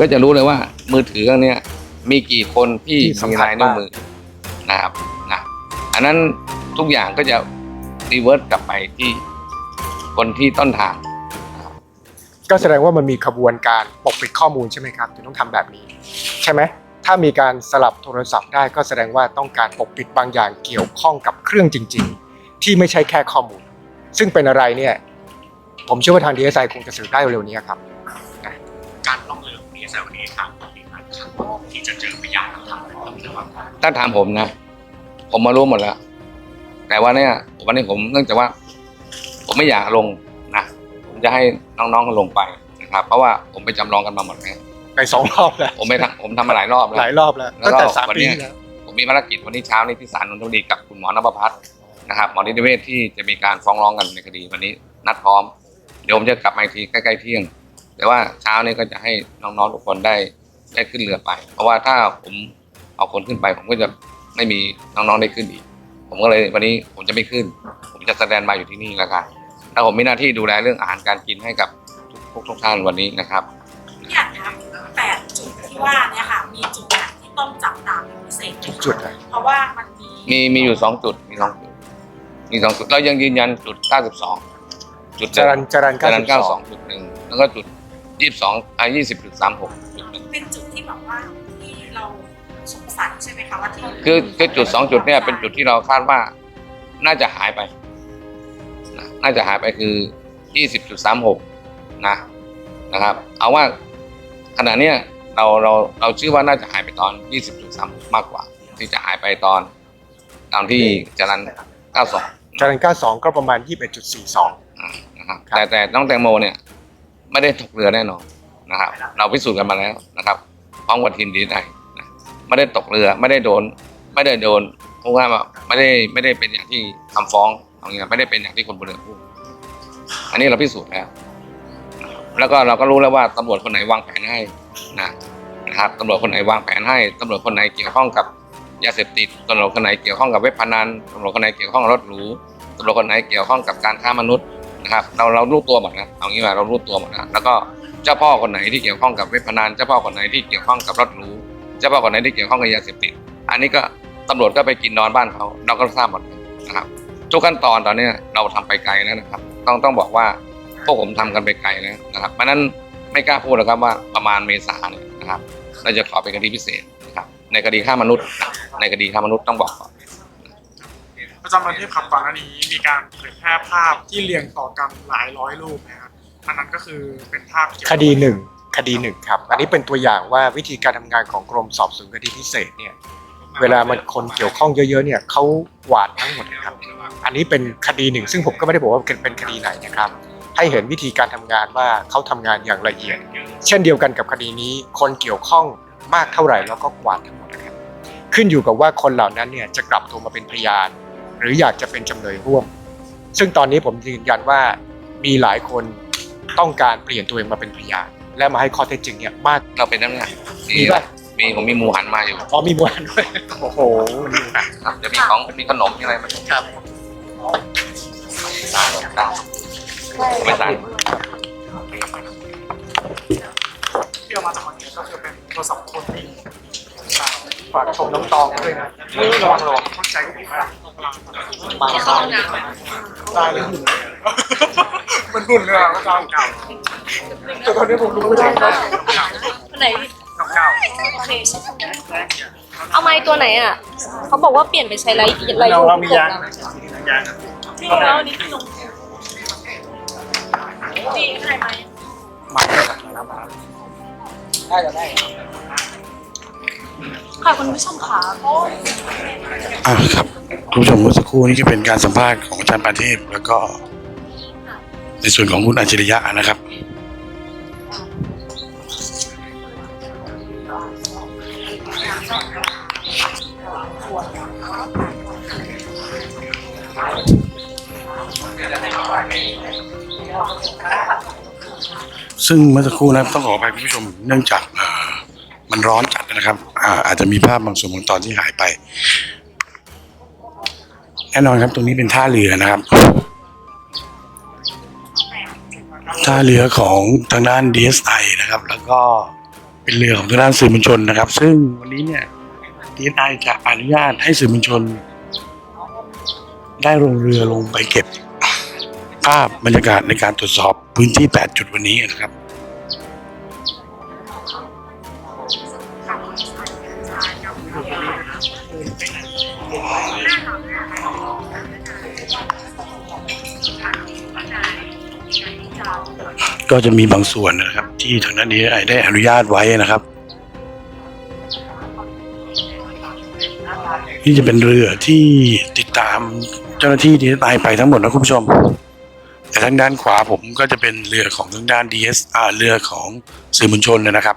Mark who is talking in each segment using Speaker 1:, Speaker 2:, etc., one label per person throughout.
Speaker 1: ก็จะรู้เลยว่ามือถือเครื่องเนี้ยมีกี่คนที่
Speaker 2: ที่สัม
Speaker 1: มี
Speaker 2: ผัส
Speaker 1: ลายนิ้ว
Speaker 2: บ้าง
Speaker 1: มือนะครับนะอันนั้นทุกอย่างก็จะรีเวิร์สกลับไปที่คนที่ต้นทาง
Speaker 2: ก็แสดงว่ามันมีขบวนการปกปิดข้อมูลใช่ไหมครับถึงต้องทำแบบนี้ ใช่ไหมถ้ามีการสลับโทรศัพท์ได้ก็แสดงว่าต้องการปกปิดบางอย่างเกี่ยวข้องกับเครื่องจริง ๆ ที่ไม่ใช่แค่ข้อมูล ซึ่งเป็นอะไรเนี่ย ผมเชื่อว่าทางดีเอสไอคงจะสืบได้เร็วๆนี้ครับ
Speaker 3: การล่อง เรือของดีเอสไอวันนี้ทางปฏิบัติครับที่จะเจอพยานหลักฐานอะไรเพิ่มเติมบ้างครับ
Speaker 1: ถ้าถามผมนะ ผมมารู้หมดแล้ว แต่ว่าเนี่ยวันนี้ผมเนื่องจากว่า ผมไม่อยากลงนะผมจะให้น้องๆเขาลงไปนะครับ เพราะว่าผมไปจำลองกันมาหมดแล้ว
Speaker 2: ไปสองรอบแล้ว
Speaker 1: ผมไปทำผมทำมาหลายรอบแล้
Speaker 2: หลายวรอบแล้ว
Speaker 1: แล้ว
Speaker 2: ตั้ง
Speaker 1: ก็
Speaker 2: แต่สาม
Speaker 1: วัน
Speaker 2: ปี
Speaker 1: เนี้ย
Speaker 2: ที่แล้ว
Speaker 1: ผมมีภารกิจวันนี้เช้านี้ที่ศาลนนทบุรีกับคุณหมอนภพัฒน์นะครับหมอนิติเวศที่จะมีการฟ้องร้องกันในคดีวันนี้นัดพร้อม เดี๋ยวผมจะกลับมาอีกทีใกล้ๆเที่ยง แต่ว่าเช้านี้ก็จะให้น้องๆทุกคนได้ได้ขึ้นเรือไป เพราะว่าถ้าผมเอาคนขึ้นไป ผมก็จะไม่มีน้องๆได้ขึ้นอีก ผมก็เลยวันนี้ผมจะไม่ขึ้น ผมจะแสดงมาอยู่ที่นี่แล้วกันแล้วผมมีหน้าที่ดูแลเรื่องอาหารการกินให้กับทุกๆทุกท่านวันนี้นะครับ
Speaker 4: พี่อยากถามแปดจุดที่ว่าเนี่ยค่ะมีจุดไหนที่ต้องจับตามเป็นพิเศษไหมคะ
Speaker 2: จุดอะ
Speaker 4: เพราะว่ามันมี
Speaker 1: มีมีอยู่สองจุดมีสองจุดมีสองจุดเรายังยืนยันจุดเก้าสิบสองจุด
Speaker 2: จรันจรัน
Speaker 1: จรัน
Speaker 2: เก้า
Speaker 1: เก้า
Speaker 2: สิบ
Speaker 1: ส
Speaker 2: ส
Speaker 1: อ
Speaker 2: องง
Speaker 1: จุดหนึ่งแล้วก็จุด ยี่สิบสองอ่ายี่สิบจุดสามหกจุดหนึ่ง
Speaker 4: เป็นจุดที่แบบว่าที่เราสงสัยใช่ไหมคะว่าที่
Speaker 1: คือคือจุดสองจุดเนี่ยเป็นจุดที่เราคาดว่าน่าจะหายไปนะน่าจะหายไปคือยี่สิบจุดสามหกนะนะครับ เอาว่าขณะเนี้ยเราเราเราชื่อว่าน่าจะหายไปตอนยี่สิบจุดสามมากกว่า ที่จะหายไปตอนตอนที่จรันเก้าสอง
Speaker 2: จรันเก้าสองก็ประมาณยี่สิบเอ็ดจุดสี่สอง
Speaker 1: อ่านะครับ
Speaker 2: ครับ
Speaker 1: แต่แต่น้องแตงโมเนี่ย ไม่ได้ตกเรือแน่นอนนะครับ เราพิสูจน์กันมาแล้วนะครับพร้อมกับทีมดีไอนะไม่ได้ตกเรือไม่ได้โดน ไม่ได้โดนพูดง่ายว่าไม่ได้ไม่ได้เป็นอย่างที่คำฟ้องเอางี้นะไม่ได้เป็นอย่างที่คนบนเรือพูดอันนี้เราพิสูจน์แล้วแล้วก็เราก็รู้แล้วว่าตำรวจคนไหนวางแผนให้นะนะครับตำรวจคนไหนวางแผนให้ตำรวจคนไหนเกี่ยวข้องกับยาเสพติดตำรวจคนไหนเกี่ยวข้องกับเว็บพนันตำรวจคนไหนเกี่ยวข้องกับรถหรูตำรวจคนไหนเกี่ยวข้องกับการค้ามนุษย์ นะครับ เราเรารู้ตัวหมดนะเอางี้ว่าเรารู้ตัวหมดนะแล้วก็เจ้าพ่อคนไหนที่เกี่ยวข้องกับเว็บพนันเจ้าพ่อคนไหนที่เกี่ยวข้องกับรถหรูเจ้าพ่อคนไหนที่เกี่ยวข้องกับยาเสพติดอันนี้ก็ตำรวจก็ไปกินนอนบ้านเขาเราก็ทราบหมดนะครับทุกขั้นตอนตอนนี้เราทำไปไกลแล้วนะครับ ต้องต้องบอกว่าพวกผมทำกันไปไกลแล้วนะครับเพราะนั้นไม่กล้าพูดหรอกครับว่าประมาณเมษาเนี่ยนะครับเราจะขอเป็นคดีพิเศษนะครับในคดีฆ่ามนุษย์ ในคดีฆ่ามนุษย์ต้องบอกก่อน
Speaker 5: ประจำวันที่ครับก่อนหน้านี้มีการเผยแพร่ภาพที่เรียงต่อกันหลายร้อยรูปนะครับอันนั้นก็คือเป็นภาพเกี่ยว
Speaker 2: คดีหนึ่งคดีหนึ่งครับ อันนี้เป็นตัวอย่างว่าวิธีการทำงานของกรมสอบสวนคดีพิเศษเนี่ยเวลามันคนเกี่ยวข้องเยอะๆเนี่ยเขาหวาดทั้งหมดนะครับ อันนี้เป็นคดีหนึ่ง ซึ่งผมก็ไม่ได้บอกว่าเป็นคดีไหนนะครับ ให้เห็นวิธีการทำงานว่าเขาทำงานอย่างละเอียด เช่นเดียวกันกับคดีนี้ คนเกี่ยวข้องมากเท่าไหร่แล้วก็กวาดทั้งหมดนะครับ ขึ้นอยู่กับว่าคนเหล่านั้นเนี่ยจะกลับตัวมาเป็นพยาน หรืออยากจะเป็นจำเลยร่วม ซึ่งตอนนี้ผมยืนยันว่ามีหลายคนต้องการเปลี่ยนตัวเองมาเป็นพยานและมาให้ข้อเท็จจริงเนี่ยมาก
Speaker 1: เราเป็นนั่นไง
Speaker 2: มีป่ะ
Speaker 1: มีผมมีหมูหันมาอยู่
Speaker 2: อ๋อมีมวนด้วยโอ้โห
Speaker 1: ครับจะมีของมีขนมมีอะไรมา
Speaker 2: ครับ
Speaker 1: สารสารไม่สาร
Speaker 5: ที่เอามาจากวันนี้ก็คือเป็นโทรศัพท์คนที่
Speaker 2: ฝากชมน้องตองด้วยนะระวังระวัง
Speaker 5: เข้าใจดีมาก
Speaker 4: ที่เข้าห้องน้
Speaker 5: ตายเลยหุ่นมันหุ่นเลยอะเก่าเก่าแต่ตอนนี้ผมรู้ไม่ได้ครับ
Speaker 6: คนไหน
Speaker 5: เก่าเก่า
Speaker 6: โอเคเอาไม้ตัวไหนอะ เขาบอกว่าเปลี่ยนไปใช้ไรไร
Speaker 5: เรา
Speaker 6: ยู
Speaker 5: เรามียางยาง
Speaker 6: ที่แล้วนี่ลงนี่ใครไหม
Speaker 5: มา
Speaker 2: ได้จะได้
Speaker 6: ค่ะคุณผู้ชมค่ะ
Speaker 7: อ่าครับคุณผู้ชมเมื่อสักครู่นี้ก็เป็นการสัมภาษณ์ของอาจารย์ปานเทพแล้วก็ ในส่วนของคุณอัจฉริยะนะครับ ซึ่งเมื่อสักครู่นะครับต้องขออภัยคุณผู้ชมเนื่องจากเอ่อ มันร้อนจัดนะครับอ่าอาจจะมีภาพบางส่วนของตอนที่หายไป แน่นอนครับตรงนี้เป็นท่าเรือนะครับ ท่าเรือของทางด้าน DSI นะครับ แล้วก็เป็นเรือของทางด้านสื่อมวลชนนะครับ ซึ่งวันนี้เนี่ยดีไอจะอนุญาตให้สื่อมวลชน ได้ลงเรือลงไปเก็บภาพบรรยากาศในการตรวจสอบพื้นที่ 8 จุดวันนี้นะครับ ก็จะมีบางส่วนนะครับ ที่ทางด้านดีไอได้อนุญาตไว้นะครับ นี่จะเป็นเรือที่ติดตามเจ้าหน้าที่ดีไอไปทั้งหมดนะคุณผู้ชม แต่ทางด้านขวาผมก็จะเป็นเรือของทางด้าน DSR เรือของสื่อมวลชนนะครับ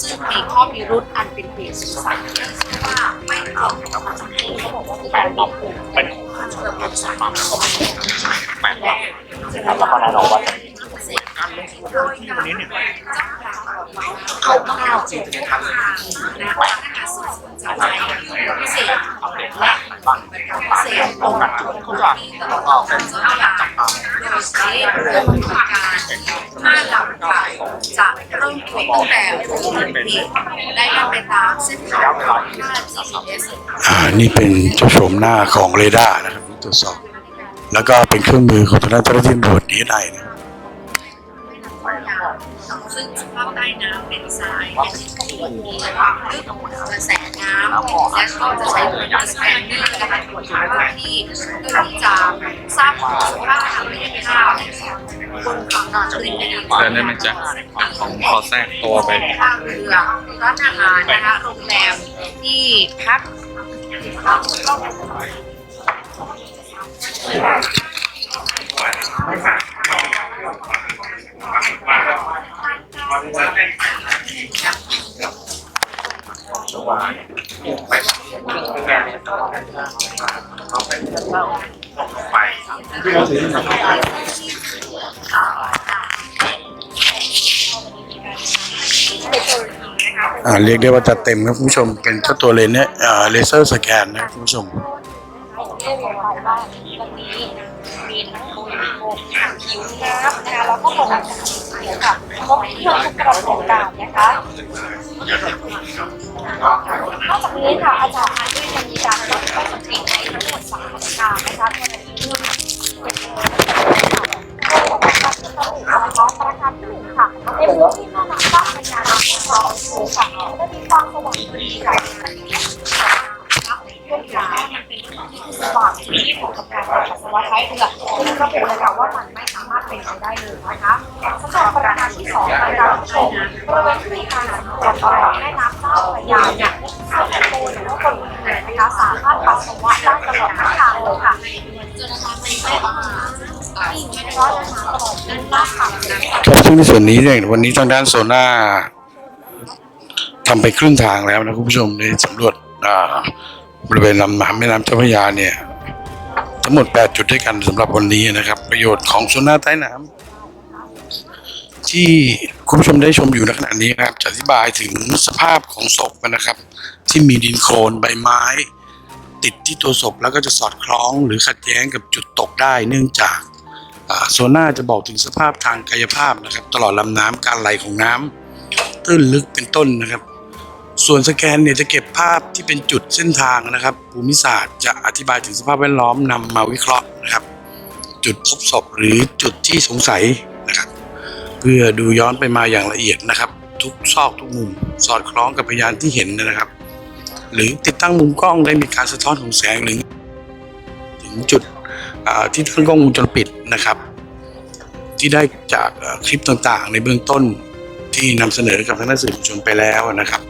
Speaker 6: ซึ่งมีข้อพิรุษอันเป็นเหตุสงสัยที่เชื่อว่าไม่ตรงกับความจริงเขาบอกว่ามีการปรับปรุงเป็นของเชื่อมายแปดรอบแล้วก็แน่นอนว่าโดยการเอาข้าวจิตวิทยาและพนักงานสอบสนจะใช้พิเศษและพิเศษลงทุนคนที่ตลอดการจับตา มโดยใช้เรื่องของการห้าหลำไก่จะเริ่มตรวจตั้งแต่วันที่ได้ไปตามเส้นทางของหน้า GPS
Speaker 7: อ่านี่เป็นจ้าโฉมหน้าของเรดาร์นะครับตรวจสอบ แล้วก็เป็นเครื่องมือของทางด้านเจ้าหน้าที่ตำรวจดีไอนะครับ
Speaker 6: ซึ่งสภาพใต้น้ำเป็นทรายเป็นที่มีความลึกกระแสน้ำและก็จะใช้ตัวสแกนเนอร์นะคะตรวจหาพื้นที่เพื่อที่จะทราบสภาพทางระยะทางบนฝั่งนอนริมแม่น้ำ
Speaker 1: เดินได้ไหมจ๊ะของขอแทรกตัวไป
Speaker 6: ท่าเรือร้านอาหารนะคะโรงแรมที่พัก อ่า
Speaker 7: เรียกได้ว่าจะเต็มครับคุณผู้ชมเป็นเจ้าตัวเลนเนี่ยอ่าเลเซอร์สแกนนะคุณผู้ชม
Speaker 6: ได้บอกว่าวันนี้มีทั้งโบยโบกถังผิวน้ำนะคะแล้วก็โบกอากาศเสียค่ะครบเครื่องทุกกระบวนการนะคะนอกจากนี้ค่ะอาจารย์ก็ยังมีการรับข้อสังเกตในทั้งหมดสามประการนะคะในวันนี้เป็นการประการที่หนึ่งค่ะในพื้นที่แม่ มีความสว่างดีค่ะพวกยามันเป็นที่สว่างที่ของกับการปัสสาวะท้ายเรือซึ่งระบุเลยค่ะว่ามันไม่สามารถเป็นไปได้เลยนะคะสำหรับประการที่สองนะคะผู้ชมบริเวณที่มีการตรวจตลอดแม่น้ำเจ้าพระยาเนี่ยส่วนโตหรือว่าคนอื่นนะคะสามารถปัสสาวะได้ตลอดทั้งทางเลยค่ะจนนะคะมันไม่ต้องหาที่ร้อนนะคะตลอดนั้นลากขับนะ
Speaker 7: ครับซึ่งในส่วนนี้เนี่ยวันนี้ทางด้านโซน่า ทำไปครึ่งทางแล้วนะคุณผู้ชมในสำรวจบริเวณลำน้ำแม่น้ำเจ้าพระยาเนี่ย ทั้งหมด 8 จุดด้วยกันสำหรับวันนี้นะครับ ประโยชน์ของโซน่าใต้น้ำที่คุณผู้ชมได้ชมอยู่ในขณะนี้นะครับจะอธิบายถึงสภาพของศพนะครับ ที่มีดินโคลนใบไม้ ติดที่ตัวศพแล้วก็จะสอดคล้องหรือขัดแย้งกับจุดตกได้เนื่องจากโซน่าจะบอกถึงสภาพทางกายภาพนะครับ ตลอดลำน้ำการไหลของน้ำตื้นลึกเป็นต้นนะครับ ส่วนสแกนเนี่ยจะเก็บภาพที่เป็นจุดเส้นทางนะครับ ภูมิศาสตร์จะอธิบายถึงสภาพแวดล้อมนำมาวิเคราะห์นะครับ จุดพบศพหรือจุดที่สงสัยนะครับ เพื่อดูย้อนไปมาอย่างละเอียดนะครับ ทุกซอกทุกมุมสอดคล้องกับพยานที่เห็นนะครับ หรือติดตั้งมุมกล้องได้มีการสะท้อนของแสงหรือถึงจุดที่ตั้งกล้องวงจรปิดนะครับ ที่ได้จากคลิปต่างๆ ในเบื้องต้นที่นำเสนอกับทางด้านสื่อมวลชนไปแล้วนะครับ